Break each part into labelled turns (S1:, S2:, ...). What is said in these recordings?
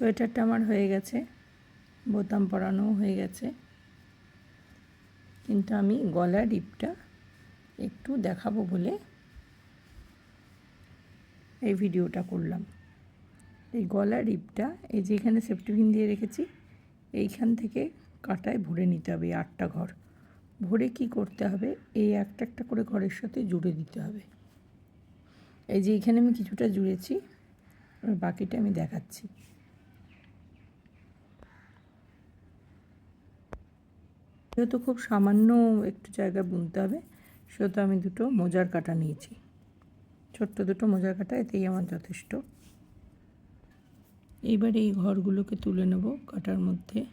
S1: সোয়েটারটা আমার হয়ে গেছে, বোতাম পরানোও হয়ে গেছে। কিন্তু আমি গলা ডিপটা একটু দেখাবো বলে এই ভিডিওটা করলাম। এই গলা রিপটা, এই যে এখানে সেফটিপিন দিয়ে রেখেছি, এইখান থেকে কাটায় ভরে নিতে হবে আটটা ঘর। ভরে কি করতে হবে? এই একটা একটা করে ঘরের সাথে জুড়ে দিতে হবে। এই যে এখানে আমি কিছুটা জুড়েছি বাকিটা আমি দেখাচ্ছি। যেহেতু খুব সামান্য একটু জায়গা বুনতে হবে, সেহেতু আমি দুটো মোজার কাটা নিয়েছি। ছোট্ট দুটো মোজার কাটা, এতেই আমার যথেষ্ট। এইবার এই ঘরগুলোকে তুলে নেব কাটার মধ্যে।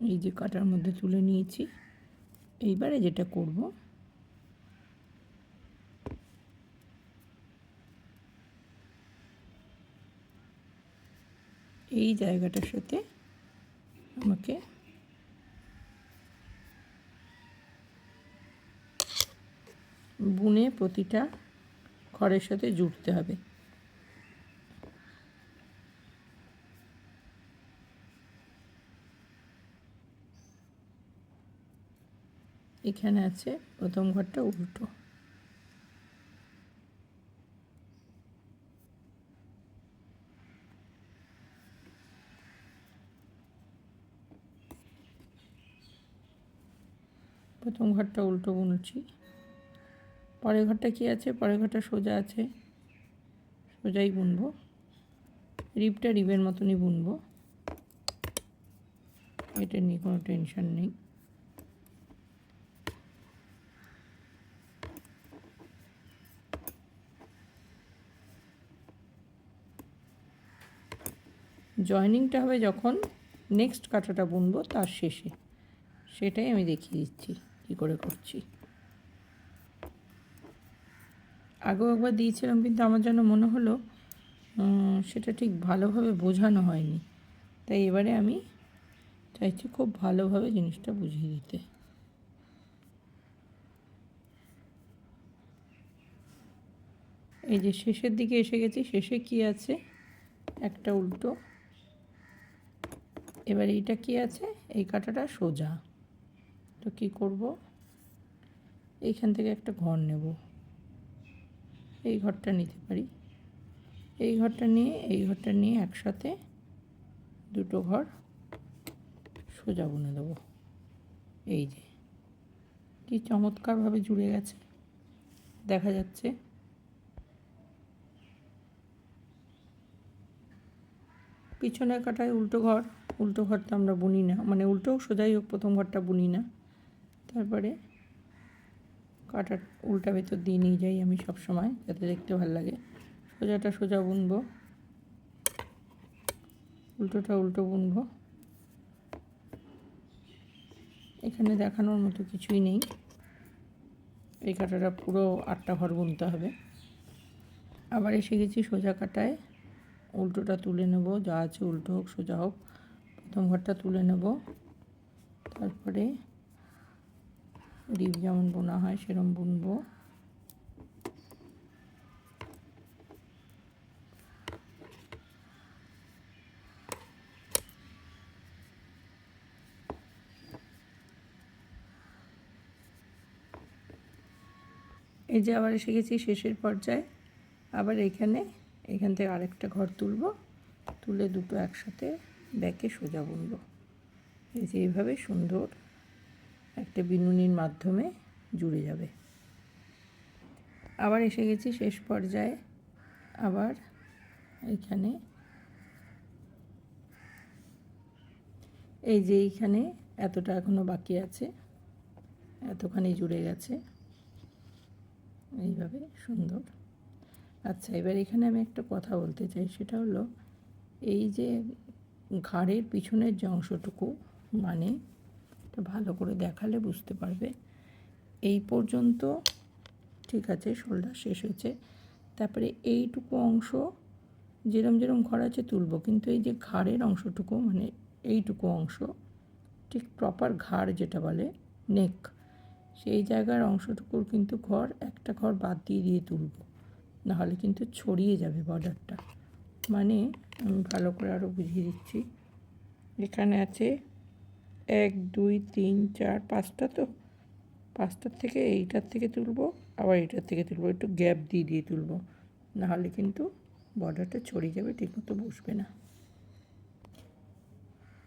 S1: এই যে কাটার মধ্যে তুলে নিয়েছি। এইবারে যেটা করব এই জায়গাটার সাথে আমাকে বুনে প্রতিটা খড়ের সাথে জুড়তে হবে। এখানে আছে প্রথম ঘরটা উল্টো। প্রথম ঘরটা উল্টো বুনছি। পরের ঘরটা কী আছে? পরের ঘরটা সোজা আছে। সোজাই বুনবো। রিপটা রিবের মতনই বুনবো। এটা নিয়ে কোনো টেনশন নেই। জয়নিংটা হবে যখন নেক্সট কাটাটা বুনবো, তার শেষে। সেটাই আমি দেখিয়ে দিচ্ছি। কী করে করছি? আগেও একবার দিয়েছিলাম, কিন্তু আমার যেন মনে হলো সেটা ঠিক ভালোভাবে বোঝানো হয়নি। তাই এবারে আমি চাইছি খুব ভালোভাবে জিনিসটা বুঝিয়ে দিতে। এই যে শেষের দিকে এসে গেছি, শেষে কি আছে? একটা উল্টো। এবার এইটা কি আছে? এই কাঁটাটা সোজা। তো কি করব? এইখান থেকে একটা ঘর নেব। এই ঘরটা নিতে পারি। এই ঘরটা নিয়ে, এই ঘরটা নিয়ে একসাথে দুটো ঘর সোজা বুনে দেবো। এই যে। কি চমৎকারভাবে জুড়ে গেছে। দেখা যাচ্ছে। পিছনের কাটায় উল্টো ঘর। উল্টো ঘরটা আমরা বুনি না। মানে উল্টো সোজাই হোক, প্রথম ঘরটা বুনি না। তারপরে কাটার উল্টা ভেতর দিয়ে নিয়ে যাই আমি সব সময়, যাতে দেখতে ভালো লাগে। সোজাটা সোজা বুনবো। উল্টোটা উল্টো বুনবো। এখানে দেখানোর মতো কিছুই নেই। এই কাটাটা পুরো আটটা ঘর বুনতে হবে। আবার এসে গেছি সোজা কাটায়। উল্টোটা তুলে নেব, যা আছে উল্টো হোক সোজা হোক। প্রথম ঘরটা তুলে নেব। তারপরে রিপ যেমন বোনা হয়, সেরম বুনবো। এই যে আবার এসে গেছি শেষের পর্যায়ে। আবার এখানে, এখান থেকে আরেকটা ঘর তুলব। তুলে দুটো একসাথে ব্যাকে সোজা বুনব। এই যে এইভাবে সুন্দর। একটা বিনুনির মাধ্যমে জুড়ে যাবে। আবার এসে গেছি শেষ পর্যায়ে। আবার এইখানে এই যে এইখানে এতটা এখনও বাকি আছে, এতখানি জুড়ে গেছে। এইভাবে সুন্দর। আচ্ছা এবার এখানে আমি একটা কথা বলতে চাই, সেটা হলো এই যে ঘাড়ের পিছনের যে অংশটুকু মানে এটা ভালো করে দেখালে বুঝতে পারবে। এই পর্যন্ত ঠিক আছে শোল্ডার শেষ হয়েছে। তারপরে এইটুকু অংশ যেরম যেরম ঘর আছে তুলবো, কিন্তু এই যে ঘাড়ের অংশটুকু মানে এইটুকু অংশ, ঠিক প্রপার ঘাড় যেটা বলে নেক সেই জায়গার অংশটুকুর কিন্তু ঘর, একটা ঘর বাদ দিয়ে দিয়ে তুলব। নাহলে কিন্তু ছড়িয়ে যাবে বর্ডারটা মানে আমি ভালো করে আরও বুঝিয়ে দিচ্ছি। এখানে আছে এক, দুই, তিন, চার, পাঁচটা তো। পাঁচটার থেকে এইটার থেকে তুলবো, আবার এইটার থেকে তুলবো, একটু গ্যাপ দিয়ে দিয়ে তুলবো। নাহলে কিন্তু বর্ডারটা ছড়িয়ে যাবে, ঠিকমতো বসবে না।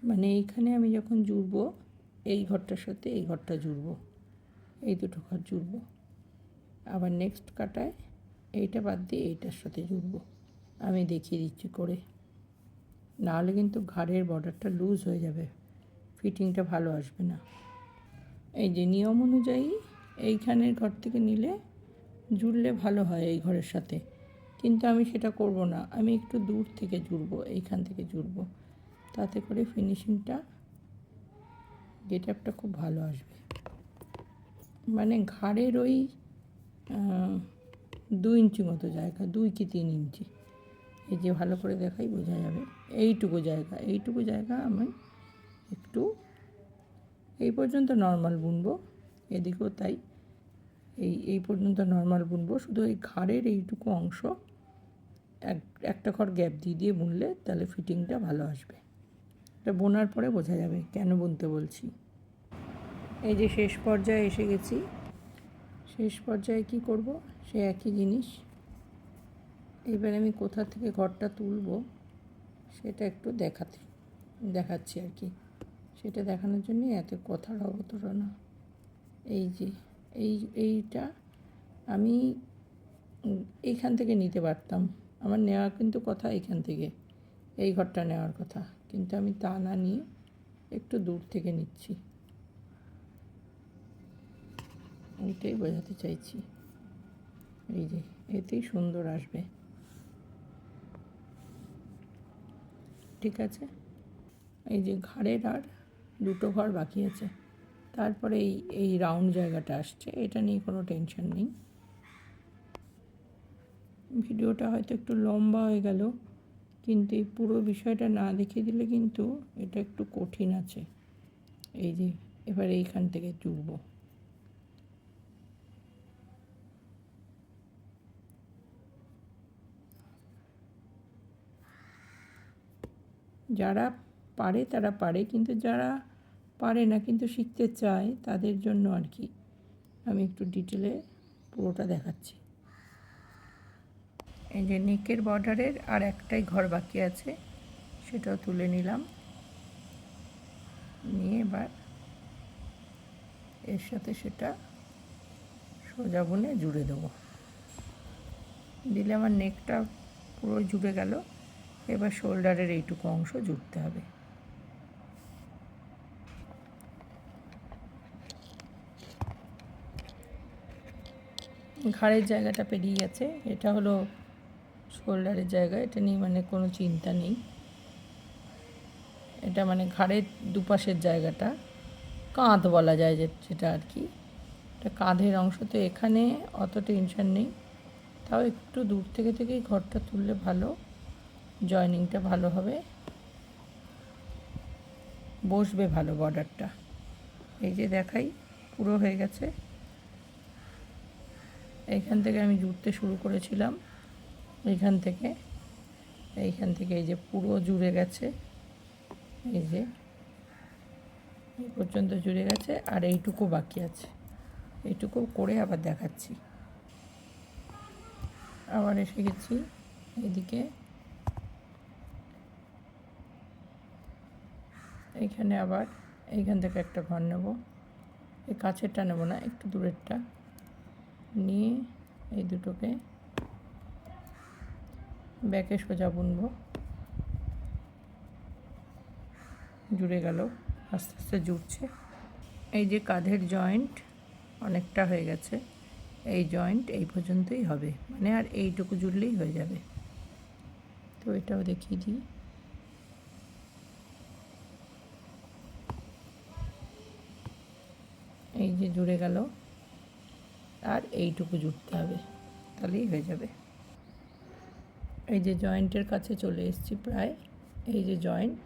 S1: মানে এইখানে আমি যখন জুড়বো, এই ঘরটার সাথে এই ঘরটা জুড়বো, এই দুটো ঘর জুড়বো। আবার নেক্সট কাটায় এইটা বাদ দিয়ে এইটার সাথে জুড়বো। আমি দেখিয়ে দিচ্ছি করে। নাহলে কিন্তু ঘাড়ের বর্ডারটা লুজ হয়ে যাবে। ফিটিংটা ভালো আসবে না। এই যে নিয়ম অনুযায়ী এইখানের ঘর থেকে নিলে জুড়লে ভালো হয় এই ঘরের সাথে। কিন্তু আমি সেটা করব না, আমি একটু দূর থেকে জুড়বো, এইখান থেকে জুড়বো। তাতে করে ফিনিশিংটা গেটআপটা খুব ভালো আসবে। মানে ঘাড়ের ওই দু ইঞ্চি মতো জায়গা, দুই কি তিন ইঞ্চি। এই যে ভালো করে দেখাই, বোঝা যাবে। এইটুকু জায়গা এইটুকু জায়গা আমি একটু। এই পর্যন্ত নর্মাল বুনবো। এদিকেও তাই। এই এই পর্যন্ত নর্মাল বুনবো। শুধু এই ঘাড়ের এইটুকু অংশ, এক, একটা ঘর গ্যাপ দিয়ে দিয়ে বুনলে তাহলে ফিটিংটা ভালো আসবে। এটা বোনার পরে বোঝা যাবে কেন বুনতে বলছি। এই যে শেষ পর্যায়ে এসে গেছি। শেষ পর্যায়ে কি করব? সে একই জিনিস। এবার আমি কোথা থেকে ঘরটা তুলব, সেটা একটু দেখাতে, দেখাচ্ছি আর কি। সেটা দেখানোর জন্যই এত কথার অবতরণা। এই যে, এই, এইটা আমি এইখান থেকে নিতে পারতাম। আমার নেওয়া কিন্তু কথা এইখান থেকে, এই ঘরটা নেওয়ার কথা। কিন্তু আমি তা না নিয়ে একটু দূর থেকে নিচ্ছি। এইটাই বোঝাতে চাইছি। এই যে, এতেই সুন্দর আসবে। ঠিক আছে? এই যে ঘাড়ের আর দুটো ঘর বাকি আছে। তারপরে এই এই রাউন্ড জায়গাটা আসছে। এটা নিয়ে কোনো টেনশন নেই। ভিডিওটা হয়তো একটু লম্বা হয়ে গেল, কিন্তু এই পুরো বিষয়টা না দেখিয়ে দিলে কিন্তু এটা একটু কঠিন আছে। এই যে, এবার এইখান থেকে জুড়বো যারা পারে, তারা পারে, কিন্তু যারা পারে না, কিন্তু শিখতে চায়, তাদের জন্য আর কি। আমি একটু ডিটেলে পুরোটা দেখাচ্ছি। এই যে নেকের বর্ডারের আর একটাই ঘর বাকি আছে, সেটাও তুলে নিলাম। নিয়ে এবার এর সাথে সেটা সোজা বুনে জুড়ে দেবো। দিলে আমার নেকটা পুরো জুড়ে গেল, এবার শোল্ডারের এইটুকু অংশ জুড়তে হবে। ঘাড়ের জায়গাটা পেরিয়ে গেছে। এটা হলো শোল্ডারের জায়গা, এটা নিয়ে মানে কোনো চিন্তা নেই। এটা মানে ঘাড়ের দুপাশের জায়গাটা, কাঁধ বলা যায় যেটা আর কি। এটা কাঁধের অংশ, তো এখানে অত টেনশন নেই। তাও একটু দূর থেকে থেকেই ঘরটা তুললে ভালো, জয়নিংটা ভালো হবে। বসবে ভালো বর্ডারটা। এই যে দেখাই, পুরো হয়ে গেছে। এইখান থেকে আমি জুড়তে শুরু করেছিলাম। এইখান থেকে এইখান থেকে এই যে পুরো জুড়ে গেছে। এই যে, এই পর্যন্ত জুড়ে গেছে আর এইটুকু বাকি আছে। এইটুকু করে আবার দেখাচ্ছি। আবার এসে গেছি এদিকে। এইখানে আবার এইখান থেকে একটা ঘর নেব। এই কাছেরটা নেব না, একটু দূরেরটা। নিয়ে এই দুটোকে ব্যাকে সোজা বুনবো। জুড়ে গেল, আস্তে আস্তে জুড়ছে। এই যে কাঁধের জয়েন্ট অনেকটা হয়ে গেছে, এই জয়েন্ট এই পর্যন্তই হবে। মানে আর এইটুকু জুড়লেই হয়ে যাবে। তো এটাও দেখিয়ে দিই। এই যে জুড়ে গেল আর এইটুকু জুড়তে হবে, তাহলেই হয়ে যাবে। এই যে জয়েন্টের কাছে চলে এসেছি প্রায়, এই যে জয়েন্ট,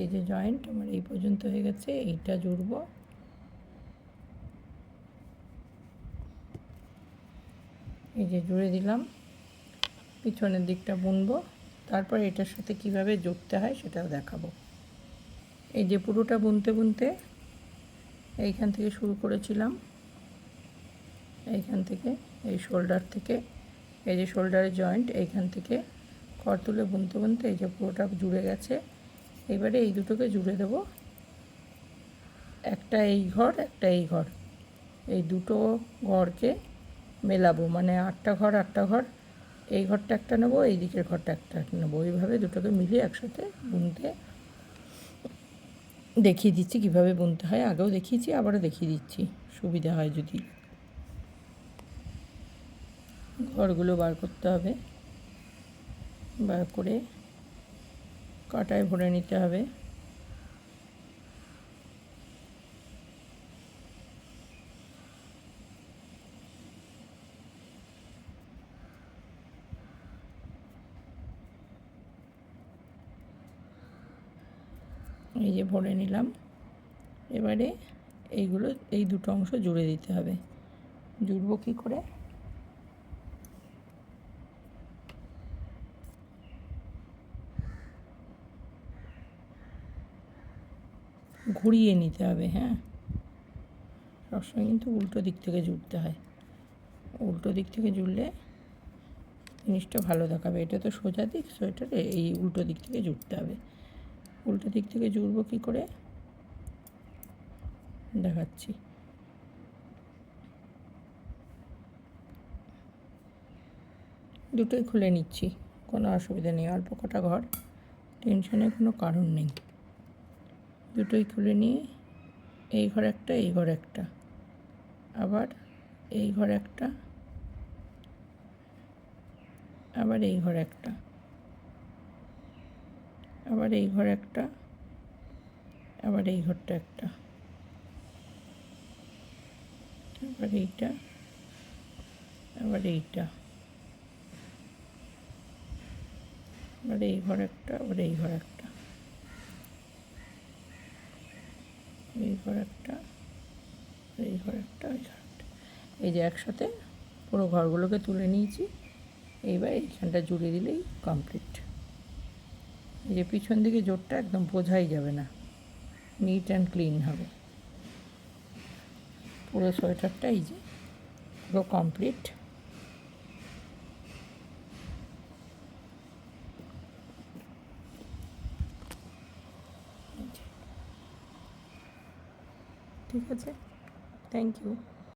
S1: এই যে জয়েন্ট, আমার এই পর্যন্ত হয়ে গেছে, এইটা জুড়ব। এই যে জুড়ে দিলাম, পিছনের দিকটা বুনব, তারপর এটার সাথে কীভাবে জুড়তে হয় সেটাও দেখাবো। এই যে পুরোটা বুনতে বুনতে এইখান থেকে শুরু করেছিলাম। এইখান থেকে, এই শোল্ডার থেকে, এই যে শোল্ডারের জয়েন্ট এইখান থেকে, খড় তুলে বুনতে বুনতে এই যে পুরোটা জুড়ে গেছে। এবারে এই দুটোকে জুড়ে দেব। একটা এই ঘর, একটা এই ঘর। এই দুটো ঘরকে মেলাবো মানে আটটা ঘর আটটা ঘর। এই ঘরটা একটা নেব, এই দিকের ঘরটা একটা নেব। এইভাবে দুটোকে মিলিয়ে একসাথে বুনতে দেখিয়ে দিচ্ছি, কীভাবে বুনতে হয়। আগেও দেখিয়েছি, আবারও দেখিয়ে দিচ্ছি। সুবিধা হয় যদি ঘরগুলো বার করতে হবে। বার করে কাটায় ভরে নিতে হবে। এই যে ভরে নিলাম। এবারে এইগুলো, এই দুটো অংশ জুড়ে দিতে হবে। জুড়বো কী করে? ঘুরিয়ে নিতে হবে হ্যাঁ? সবসময় কিন্তু উল্টো দিক থেকে জুড়তে হয়। উল্টো দিক থেকে জুড়লে জিনিসটা ভালো দেখাবে। এটা তো সোজা দিক সোয়েটারে এই উল্টো দিক থেকে জুড়তে হবে। উল্টো দিক থেকে জুড়বো কী করে? দেখাচ্ছি। দুটোই খুলে নিচ্ছি। কোনো অসুবিধা নেই, অল্প কটা ঘর, টেনশনের কোনো কারণ নেই। দুটোই খুলে নিয়ে এই ঘর একটা, এই ঘর একটা। আবার এই ঘর একটা, আবার এই ঘর একটা, আবার এই ঘর একটা, আবার এই ঘরটা একটা। আবার এইটা আবার এইটা। আবার এই ঘর একটা, আবার এই ঘর একটা। এই ঘর একটা এই ঘর একটা ওই ঘর একটা। এই যে একসাথে পুরো ঘরগুলোকে তুলে নিয়েছি। এইবার এইখানটা জুড়ে দিলেই কমপ্লিট এই যে পিছন দিকে জোরটা একদম বোঝাই যাবে না। নিট অ্যান্ড ক্লিন হবে। পুরো সোয়েটারটা এই যে পুরো কমপ্লিট ঠিক আছে? Thank you